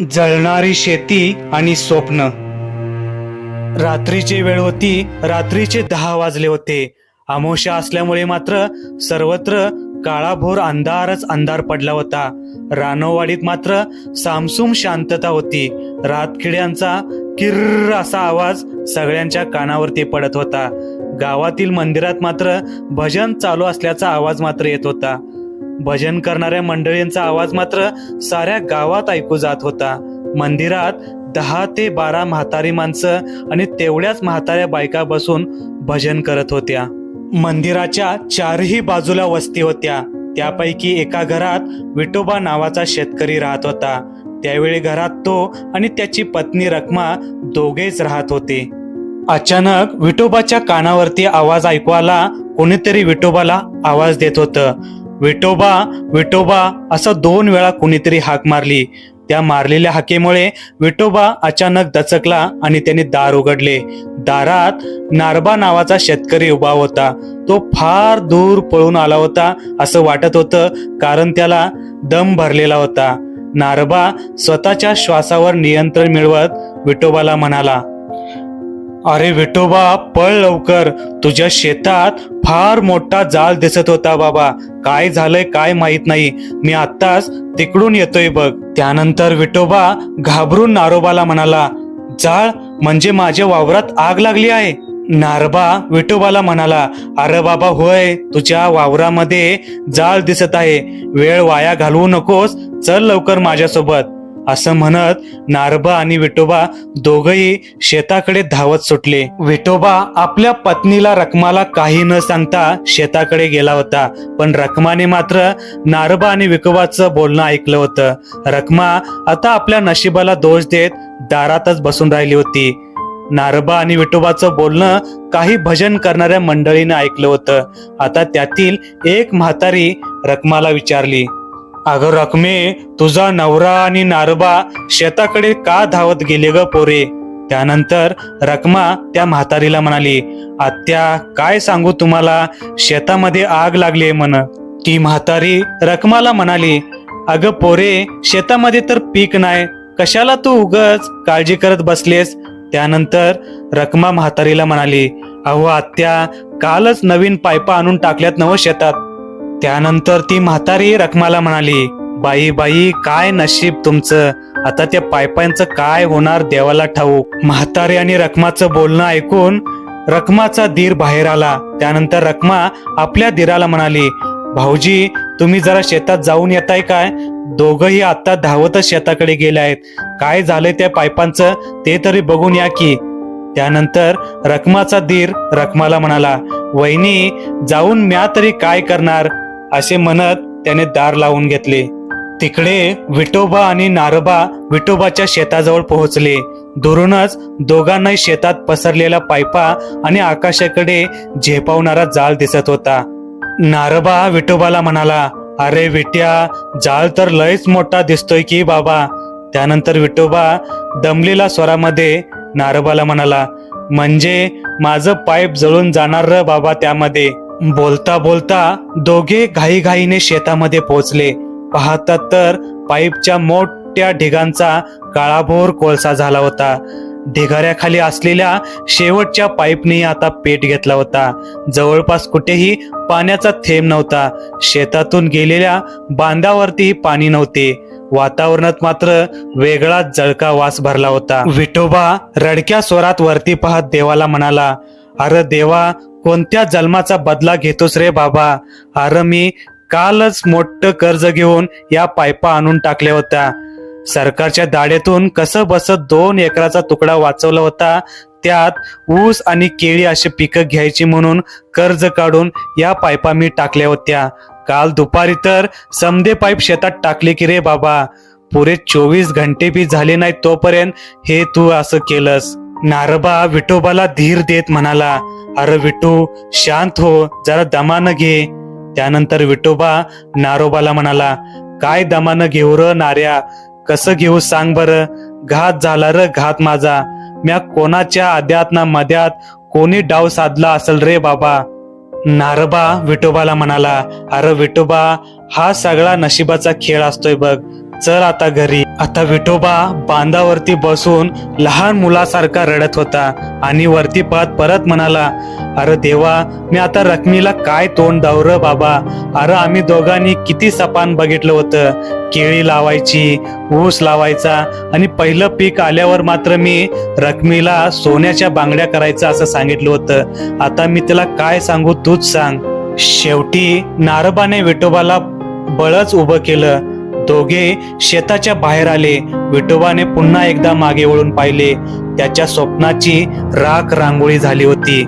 जळणारी शेती आणि स्वप्न. रात्रीची वेळ होती रात्रीचे दहा वाजले होते. अमोशा असल्यामुळे मात्र सर्वत्र काळाभोर अंधारच अंधार पडला होता. रानोवाडीत मात्र सामसूम शांतता होती. रातखिड्यांचा किर्र असा आवाज सगळ्यांच्या कानावरती पडत होता. गावातील मंदिरात मात्र भजन चालू असल्याचा आवाज मात्र येत होता. भजन करणाऱ्या मंडळींचा आवाज मात्र साऱ्या गावात ऐकू जात होता. मंदिरात दहा ते बारा म्हातारी माणसं आणि तेवढ्याच म्हाताऱ्या बायका बसून भजन करत होत्या. मंदिराच्या चारही बाजूला वस्ती होत्या. त्यापैकी एका घरात विठोबा नावाचा शेतकरी राहत होता. त्यावेळी घरात तो आणि त्याची पत्नी रखमा दोघेच राहत होते. अचानक विठोबाच्या कानावरती आवाज ऐकू आला. कोणीतरी विठोबाला आवाज देत होतं. विटोबा विटोबा असं दोन वेळा कुणीतरी हाक मारली. त्या मारलेल्या हाकेमुळे विटोबा अचानक दचकला आणि त्याने दार उघडले. दारात नारबा नावाचा शेतकरी उभा होता. तो फार दूर पळून आला होता असं वाटत होतं कारण त्याला दम भरलेला होता. नारबा स्वतःच्या श्वासावर नियंत्रण मिळवत विटोबाला म्हणाला अरे विठोबा पळ लवकर. तुझ्या शेतात फार मोठा जाल दिसत होता बाबा. काय झालंय काय माहीत नाही. मी आत्ताच तिकडून येतोय बघ. त्यानंतर विठोबा घाबरून नारोबाला म्हणाला जाळ म्हणजे माझ्या वावरात आग लागली आहे. नारबा विठोबाला म्हणाला अरे बाबा होय तुझ्या वावरामध्ये जाळ दिसत आहे. वेळ वाया घालवू नकोस. चल लवकर माझ्यासोबत. असं म्हणत नारबा आणि विठोबा दोघही शेताकडे धावत सुटले. विठोबा आपल्या पत्नीला रकमाला काही न सांगता शेताकडे गेला होता पण रकमाने मात्र नारबा आणि विकोबाचं बोलणं ऐकलं होतं. रकमा आता आपल्या नशिबाला दोष देत दारातच बसून राहिली होती. नारबा आणि विठोबाचं बोलणं काही भजन करणाऱ्या मंडळीने ऐकलं होतं. आता त्यातील एक म्हातारी रकमाला विचारली अगं रकमे तुझा नवरा आणि नारबा शेताकडे का धावत गेले ग पोरे? त्यानंतर रकमा त्या म्हातारीला म्हणाली आत्या काय सांगू तुम्हाला? शेतामध्ये आग लागली म्हण. ती म्हातारी रकमाला म्हणाली अगं पोरे शेतामध्ये तर पीक नाही. कशाला तू उगच काळजी करत बसलेस? त्यानंतर रकमा म्हातारीला म्हणाली अहो आत्या कालच नवीन पायपा आणून टाकल्यात नव शेतात. त्यानंतर ती म्हातारी रखमाला म्हणाली बाई बाई काय नशीब तुमचं? आता त्या पायपांचं काय होणार देवाला ठाऊक? म्हातारी आणि रकमाचं बोलणं ऐकून रकमाचा धीर बाहेर आला. त्यानंतर रकमा आपल्या धीराला म्हणाली भाऊजी तुम्ही जरा शेतात जाऊन येताय काय? दोघही आता धावतच शेताकडे गेले आहेत. काय झालंय त्या पायपांचं? ते तरी बघून या की. त्यानंतर रकमाचा धीर रकमाला म्हणाला वहिनी जाऊन म्या तरी काय करणार? असे म्हणत त्याने दार लावून घेतले. तिकडे विठोबा आणि नारबा विठोबाच्या शेताजवळ पोहोचले. दुरूनच दोघांनाही शेतात पसरलेला पायपा आणि आकाशाकडे झेपावणारा जाळ दिसत होता. नारबा विठोबाला म्हणाला अरे विट्या जाळ तर लयच मोठा दिसतोय की बाबा. त्यानंतर विठोबा दमलेला स्वरामध्ये नारबाला म्हणाला म्हणजे माझं पाईप जळून जाणार र बाबा त्यामध्ये. बोलता बोलता दोघे घाईघाईने शेतामध्ये पोहोचले. पाहतात तर पाईपच्या मोठ्या ढिगांचा काळाभोर कोळसा झाला होता. ढिगाऱ्याखाली असलेल्या शेवटच्या पाईपने आता पेट घेतला होता. जवळपास कुठेही पाण्याचा थेंब नव्हता. शेतातून गेलेल्या बांधावरतीही पाणी नव्हते. वातावरणात मात्र वेगळाच जळका वास भरला होता. विठोबा रडक्या स्वरात वरती पाहत देवाला म्हणाला अरे देवा कोणत्या जन्माचा बदला घेतोस रे बाबा? अरे मी कालच मोठं कर्ज घेऊन या पायपा आणून टाकल्या होत्या. सरकारच्या दाढेतून कसं बस दोन एकराचा तुकडा वाचवला होता त्यात ऊस आणि केळी अशी पिकं घ्यायची म्हणून कर्ज काढून या पायपा मी टाकल्या होत्या. काल दुपारी तर समदे पाईप शेतात टाकले की रे बाबा पुरे चोवीस घंटे बी झाले नाही तोपर्यंत हे तू असं केलंस. नारबा विठोबाला धीर देत म्हणाला अरे विठू शांत हो जरा दमानं घे. त्यानंतर विठोबा नारोबाला म्हणाला काय दमानं घेऊ र नार्या कसं घेऊ सांग बर? घात झाला र घात माझा. म्या कोणाच्या आद्यात ना मध्यात कोणी डाव साधला असेल रे बाबा? नारबा विठोबाला म्हणाला अरे विठोबा हा सगळा नशिबाचा खेळ असतोय बघ. चल आता घरी. आता विठोबा बांधावरती बसून लहान मुलासारखा रडत होता आणि वरती पाहत परत म्हणाला अरे देवा मी आता रकमीला काय तोंड दावर बाबा? अरे आम्ही दोघांनी किती सपान बघितलं होतं. केळी लावायची ऊस लावायचा आणि पहिलं पीक आल्यावर मात्र मी रकमीला सोन्याच्या बांगड्या करायचं असं सांगितलं होतं. आता मी तिला काय सांगू तूच सांग. शेवटी नारबाने विठोबाला बळच उभं केलं. दोघे शेताच्या बाहेर आले. विठोबाने पुन्हा एकदा मागे वळून पाहिले. त्याच्या स्वप्नाची राख रांगोळी झाली होती.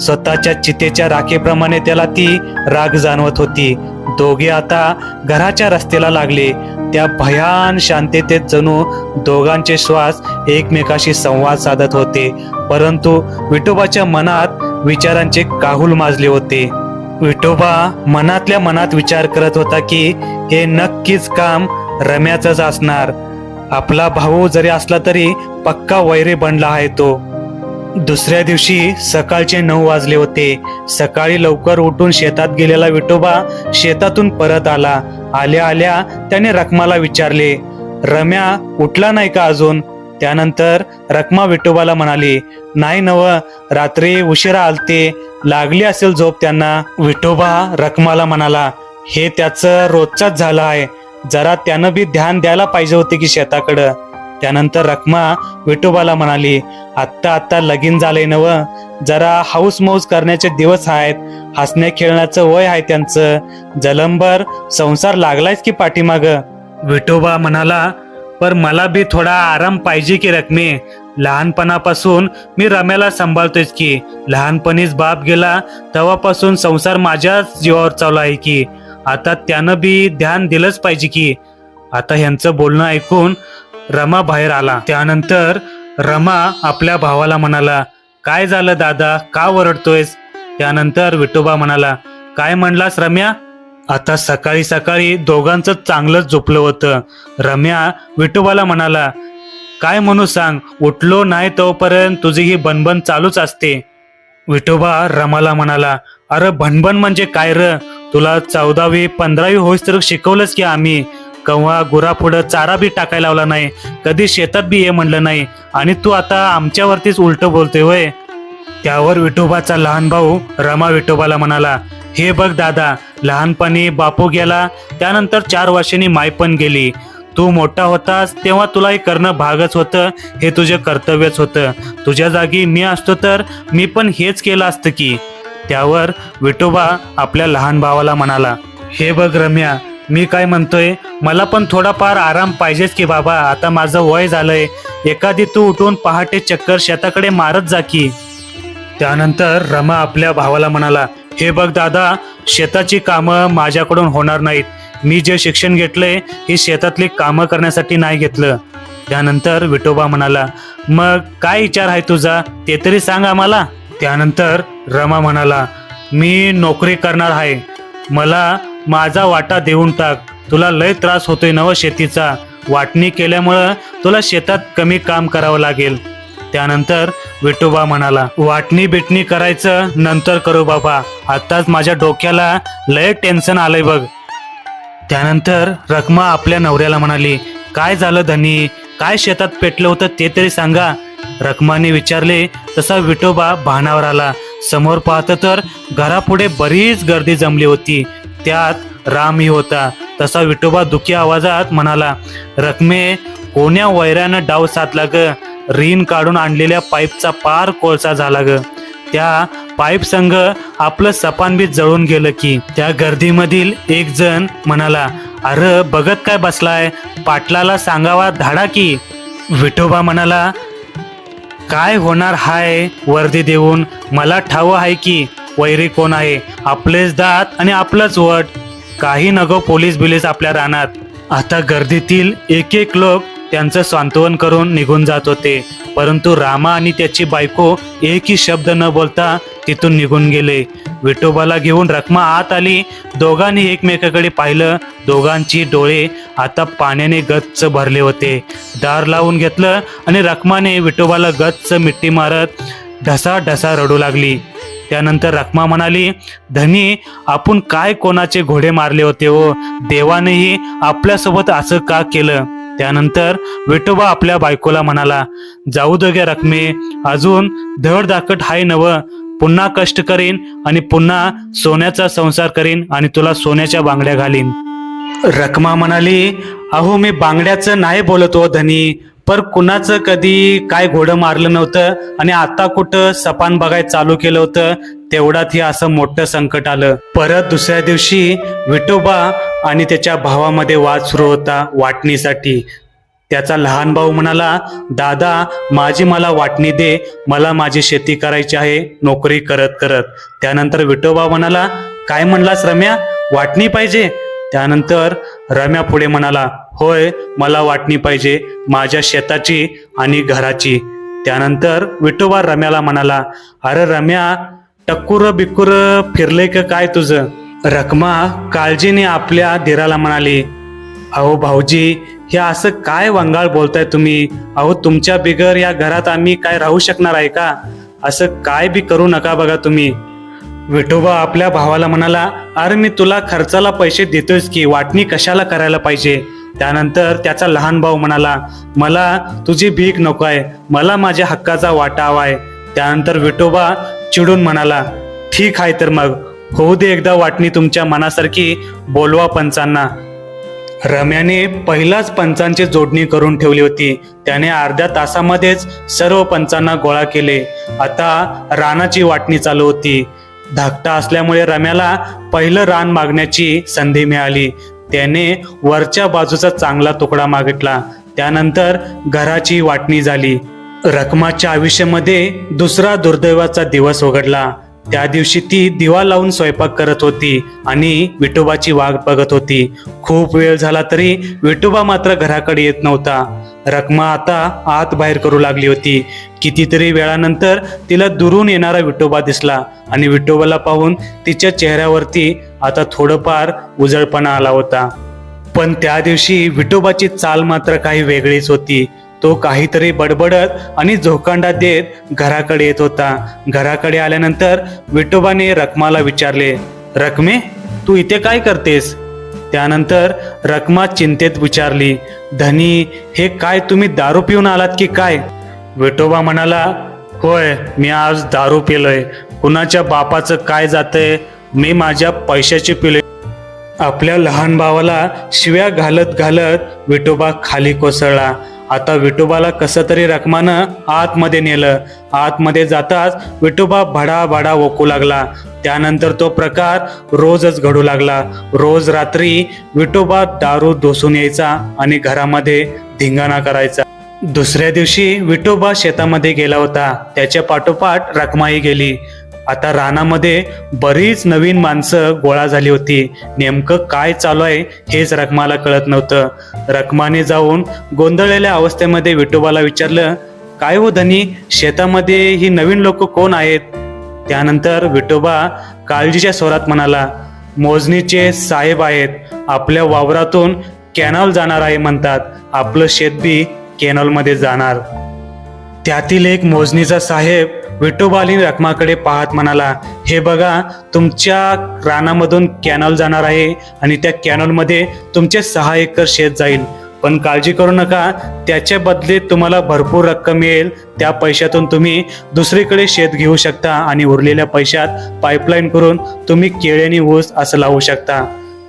स्वतःच्या चितेच्या राखेप्रमाणे त्याला ती राग जाणवत होती. दोघे आता घराच्या रस्त्याला लागले. त्या भयान शांततेत जणू दोघांचे श्वास एकमेकाशी संवाद साधत होते. परंतु विठोबाच्या मनात विचारांचे काहुल माजले होते. विठोबा मनातल्या मनात विचार करत होता की हे नक्कीच काम रम्याचंच असणार. आपला भाऊ जरी असला तरी पक्का वैरी बनला आहे तो. दुसऱ्या दिवशी सकाळचे नऊ वाजले होते. सकाळी लवकर उठून शेतात गेलेला विठोबा शेतातून परत आला. आल्या आल्या त्याने रकमाला विचारले रम्या उठला नाही का अजून? त्यानंतर रकमा विठोबाला म्हणाली नाही नव रात्री उशिरा आलते. लागली असेल झोप त्यांना. विठोबा रकमाला म्हणाला हे त्याचं रोजचाच झालं आहे. जरा त्यानं बी ध्यान द्यायला पाहिजे होते की शेताकडं. त्यानंतर रकमा विठोबाला म्हणाली आत्ता आत्ता लगीन झालंय नव. जरा हाऊस मौज करण्याचे दिवस आहेत. हसण्या खेळण्याचं वय आहे त्यांचं. जलंबर संसार लागलायच की पाठीमाग. विठोबा म्हणाला पर मला बी थोडा आराम पाहिजे की रकमे लहानपणापासून मी रम्याला सांभाळतोयच की. लहानपणीच बाप गेला तेव्हापासून संसार माझ्याच जीवावर चालू आहे की. आता त्यानं बी ध्यान दिलंच पाहिजे की. आता ह्यांचं बोलणं ऐकून रमा बाहेर आला. त्यानंतर रमा आपल्या भावाला म्हणाला काय झालं दादा? का ओरडतोयस? त्यानंतर विठोबा म्हणाला काय म्हणलास रम्या? आता सकाळी सकाळी दोघांचं चांगलंच झोपलं होतं. रम्या विठोबाला म्हणाला काय म्हणू सांग? उठलो नाही तोपर्यंत तुझी ही बनबन चालूच असते. विठोबा रमाला म्हणाला अरे भनभन म्हणजे काय र? तुला चौदावी पंधरावी होईस तर शिकवलंच की आम्ही. कव्हा गुरापुढं चारा बी टाकायला लावला नाही. कधी शेतात बी ये म्हणलं नाही. आणि तू आता आमच्यावरतीच उलट बोलतोय वय त्यावर विठोबाचा लहान भाऊ रमा विठोबाला म्हणाला हे बघ दादा लहानपणी बापू गेला त्यानंतर चार वर्षांनी माय पण गेली. तू मोठा होतास तेव्हा तुला हे करणं भागच होतं हे तुझे कर्तव्यच होतं. तुझ्या जागी मी असतो तर मी पण हेच केलं असतं की. त्यावर विठोबा आपल्या लहान भावाला म्हणाला हे बघ रम्या मी काय म्हणतोय मला पण थोडाफार आराम पाहिजेच की बाबा आता माझं वय झालंय. एखादी तू उठून पहाटे चक्कर शेताकडे मारत जा की. त्यानंतर रमा आपल्या भावाला म्हणाला हे बघ दादा शेताची कामं माझ्याकडून होणार नाहीत. मी जे शिक्षण घेतलंय हे शेतातली कामं करण्यासाठी नाही घेतलं. त्यानंतर विठोबा म्हणाला मग काय विचार आहे तुझा? ते तरी सांग आम्हाला. त्यानंतर रमा म्हणाला मी नोकरी करणार आहे. मला माझा वाटा देऊन टाक. तुला लय त्रास होतोय नव शेतीचा. वाटणी केल्यामुळं तुला शेतात कमी काम करावं लागेल. त्यानंतर विठोबा म्हणाला वाटणी बिटणी करायचं नंतर करू बाबा. आताच माझ्या डोक्याला लय टेन्शन आलंय बघ. त्यानंतर रखमा आपल्या नवऱ्याला म्हणाली काय झालं धनी? काय शेतात पेटलं होतं ते तरी सांगा. रखमाने विचारले तसा विठोबा भानावर आला. समोर पाहतं तर घरापुढे बरीच गर्दी जमली होती. त्यात रामही होता. तसा विठोबा दुखी आवाजात म्हणाला रकमे कोण्या वैरानं डाव साधला ग रीन काढून आणलेल्या पाईपचा पार कोळसा झाला ग त्या पाईप संघ आपलं सपान बी जळून गेलं की त्या गर्दीमधील एक जण म्हणाला अरे बघत काय बसलाय? पाटलाला सांगावा धाडा की. विठोबा म्हणाला काय होणार हाय वर्दी देऊन? मला ठाव आहे की वैरी कोण आहे? आपलेच दात आणि आपलंच वट. काही नगो पोलीस बिलीस आपल्या रानात. आता गर्दीतील एक एक लोक त्यांचं सांत्वन करून निघून जात होते. परंतु रामा आणि त्याची बायको एकही शब्द न बोलता तिथून निघून गेले. विठोबाला घेऊन रखमा आत आली. दोघांनी एकमेकाकडे पाहिलं. दोघांची डोळे आता पाण्याने गच्च भरले होते. दार लावून घेतलं आणि रखमाने विठोबाला गच्च मिट्टी मारत ढसा ढसा रडू लागली. त्यानंतर रखमा म्हणाली धनी आपण काय कोणाचे घोडे मारले होते हो? देवानेही आपल्यासोबत असं का केलं? त्यानंतर विठोबा आपल्या बायकोला म्हणाला जाऊ दे रकमे अजून धड दाकट हाय नव पुन्हा कष्ट करीन आणि पुन्हा सोन्याचा संसार करीन आणि तुला सोन्याच्या बांगड्या घालीन. रखमा म्हणाली अहो मी बांगड्याचं नाही बोलत हो धनी पर कुणाचं कधी काय घोडं मारलं नव्हतं आणि आता कुठं सपान बघाय चालू केलं होतं तेवढ्यात हे असं मोठं संकट आलं. परत दुसऱ्या दिवशी विठोबा आणि त्याच्या भावामध्ये वाद सुरू होता वाटणीसाठी. त्याचा लहान भाऊ म्हणाला दादा माझी मला वाटणी दे मला माझी शेती करायची आहे नोकरी करत करत. त्यानंतर विठोबा म्हणाला काय म्हणलास रम्या? वाटणी पाहिजे. त्यानंतर रम्या पुढे म्हणाला होय मला वाटणी पाहिजे माझ्या शेताची आणि घराची. त्यानंतर विठोबा रम्याला म्हणाला अरे रम्या टक्कुर बिक्कुर फिरले का काय तुझं? रखमा काळजीने आपल्या धीराला म्हणाली अहो भाऊजी हे असं काय वंगाळ बोलताय तुम्ही? अहो तुमच्या बिगर या घरात आम्ही काय राहू शकणार आहे का? असं काय बी करू नका बघा तुम्ही. विठोबा आपल्या भावाला म्हणाला अरे मी तुला खर्चाला पैसे देतोयच की? वाटणी कशाला करायला पाहिजे? त्यानंतर त्याचा लहान भाऊ म्हणाला मला तुझी भीक नको आहे. मला माझ्या हक्काचा वाटा हवा आहे. त्यानंतर विठोबा चिडून म्हणाला ठीक आहे तर मग. होऊ दे एकदा वाटणी तुमच्या मनासारखी बोलवा पंचांना. रम्याने पहिलाच पंचांची जोडणी करून ठेवली होती. त्याने अर्ध्या तासामध्येच सर्व पंचांना गोळा केले. आता रानाची वाटणी चालू होती. धाकटा असल्यामुळे रम्याला पहिलं रान मागण्याची संधी मिळाली. त्याने वरच्या बाजूचा चांगला तुकडा मागितला. त्यानंतर घराची वाटणी झाली. रकमाच्या आयुष्यामध्ये दुसरा दुर्दैवाचा दिवस उघडला. त्या दिवशी ती दिवा लावून स्वयंपाक करत होती आणि विठोबाची वाघ बघत होती. खूप वेळ झाला तरी विठोबा मात्र घराकडे येत नव्हता. रकमा आता आत बाहेर करू लागली होती. कितीतरी वेळानंतर तिला दुरून येणारा विठोबा दिसला आणि विठोबाला पाहून तिच्या चेहऱ्यावरती आता थोडंफार उजळपणा आला होता. पण त्या दिवशी विठोबाची चाल मात्र काही वेगळीच होती. तो काहीतरी बडबडत आणि झोकांडा देत घराकडे येत होता. घराकडे आल्यानंतर विठोबाने रकमाला विचारले रकमे तू इथे काय करतेस? त्यानंतर रकमा चिंतेत विचारली धनी हे काय तुम्ही दारू पिऊन आलात की काय? विठोबा म्हणाला होय मी आज दारू पिलोय. कुणाच्या बापाचं काय जातंय मी माझ्या पैशाची पिलोय. आपल्या लहान भावाला शिव्या घालत घालत विठोबा खाली कोसळला. आता विठोबाला कसं तरी रकमानं आतमध्ये नेलं. आतमध्ये जाताच विठोबा भडा भडा ओकू लागला. त्यानंतर तो प्रकार रोजच घडू लागला. रोज रात्री विठोबा दारू धुसून यायचा आणि घरामध्ये धिंगाणा करायचा. दुसऱ्या दिवशी विठोबा शेतामध्ये गेला होता. त्याच्या पाठोपाठ रकमाही गेली. आता रानामध्ये बरीच नवीन माणसं गोळा झाली होती. नेमकं काय चालू आहे हेच रकमाला कळत नव्हतं. रकमाने जाऊन गोंधळलेल्या अवस्थेमध्ये विठोबाला विचारलं काय हो धनी शेतामध्ये ही नवीन लोक कोण आहेत? त्यानंतर विठोबा काळजीच्या स्वरात म्हणाला मोजणीचे साहेब आहेत. आपल्या वावरातून कॅनॉल जाणार आहे म्हणतात. आपलं शेत बी कॅनॉलमध्ये जाणार. त्यातील एक मोजणीचा साहेब विठोबाली रकमाकडे पाहत म्हणाला हे बघा तुमच्या रानामधून कॅनॉल जाणार आहे आणि त्या कॅनॉलमध्ये तुमचे सहा एकर शेत जाईल. पण काळजी करू नका त्याच्या बदले तुम्हाला भरपूर रक्कम मिळेल. त्या पैशातून तुम्ही दुसरीकडे शेत घेऊ शकता आणि उरलेल्या पैशात पाईपलाईन करून तुम्ही केळी आणि ऊस असं लावू शकता.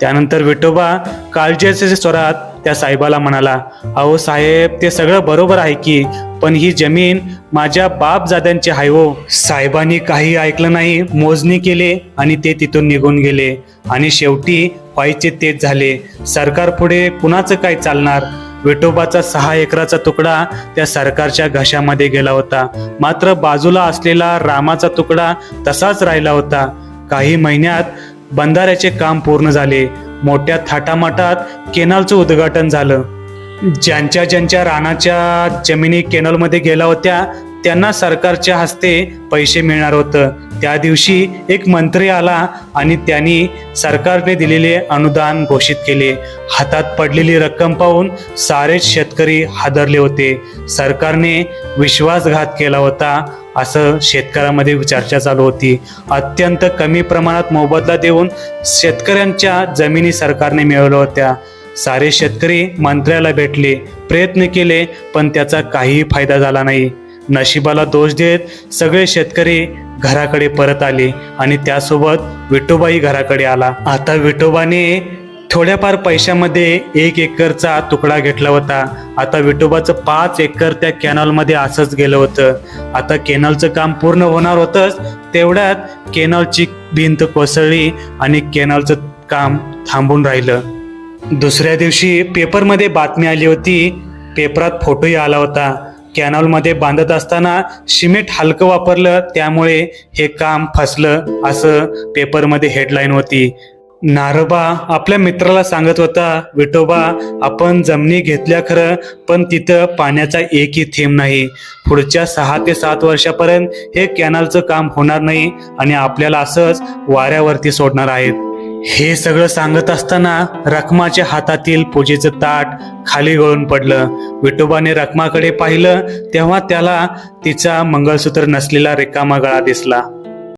त्यानंतर विठोबा काळजीच्या स्वरात त्या साहेबाला म्हणाला अहो साहेब ते सगळं बरोबर आहे की पण ही जमीन माझ्या बाप जाद्यांची आहे हो. साहेबांनी काही ऐकलं नाही मोजणी केले आणि ते तिथून निघून गेले. आणि शेवटी व्हायचे तेच झाले. सरकार पुढे कुणाचं काय चालणार? विठोबाचा सहा एकराचा तुकडा त्या सरकारच्या घशामध्ये गेला होता. मात्र बाजूला असलेला रामाचा तुकडा तसाच राहिला होता. काही महिन्यात बंधाऱ्याचे काम पूर्ण झाले. मोठ्या थाटामाटात केनालचं उद्घाटन झालं. ज्यांच्या ज्यांच्या रानाच्या जमिनी केनलमध्ये गेल्या होत्या त्यांना सरकारच्या हस्ते पैसे मिळणार होतं. त्या दिवशी एक मंत्री आला आणि त्यांनी सरकारने दिलेले अनुदान घोषित केले. हातात पडलेली रक्कम पाहून सारेच शेतकरी हादरले होते. सरकारने विश्वासघात केला होता. असं शेतकऱ्यामध्ये चर्चा चालू होती. अत्यंत कमी प्रमाणात मोबदला देऊन शेतकऱ्यांच्या जमिनी सरकारने मिळवल्या होत्या. सारे शेतकरी मंत्र्याला भेटले प्रयत्न केले पण त्याचा काहीही फायदा झाला नाही. नशिबाला दोष देत सगळे शेतकरी घराकडे परत आले आणि त्यासोबत विठोबाही घराकडे आला. आता विठोबाने थोड्याफार पैशामध्ये एक एकरचा तुकडा घेतला होता. आता विठोबाचं पाच एकर त्या कॅनॉलमध्ये असंच गेलं होतं. आता कॅनॉलचं काम पूर्ण होणार होतंच तेवढ्यात कॅनॉलची भिंत कोसळली आणि कॅनॉलचं काम थांबून राहिलं. दुसऱ्या दिवशी पेपरमध्ये बातमी आली होती पेपरात फोटोही आला होता. कॅनॉलमध्ये बांधत असताना सिमेंट हलकं वापरलं त्यामुळे हे काम फसलं असं पेपरमध्ये हेडलाईन होती. नारोबा आपल्या मित्राला सांगत होता विठोबा आपण जमिनी घेतल्या खरं पण तिथं पाण्याचा एकही थेंब नाही. पुढच्या सहा ते सात वर्षापर्यंत हे कॅनलचं काम होणार नाही आणि आपल्याला असंच वाऱ्यावरती सोडणार आहेत. हे सगळं सांगत असताना रखमाच्या हातातील पूजेचं ताट खाली गळून पडलं. विठोबाने रखमाकडे पाहिलं तेव्हा त्याला तिचा मंगळसूत्र नसलेला रिकामा गळा दिसला.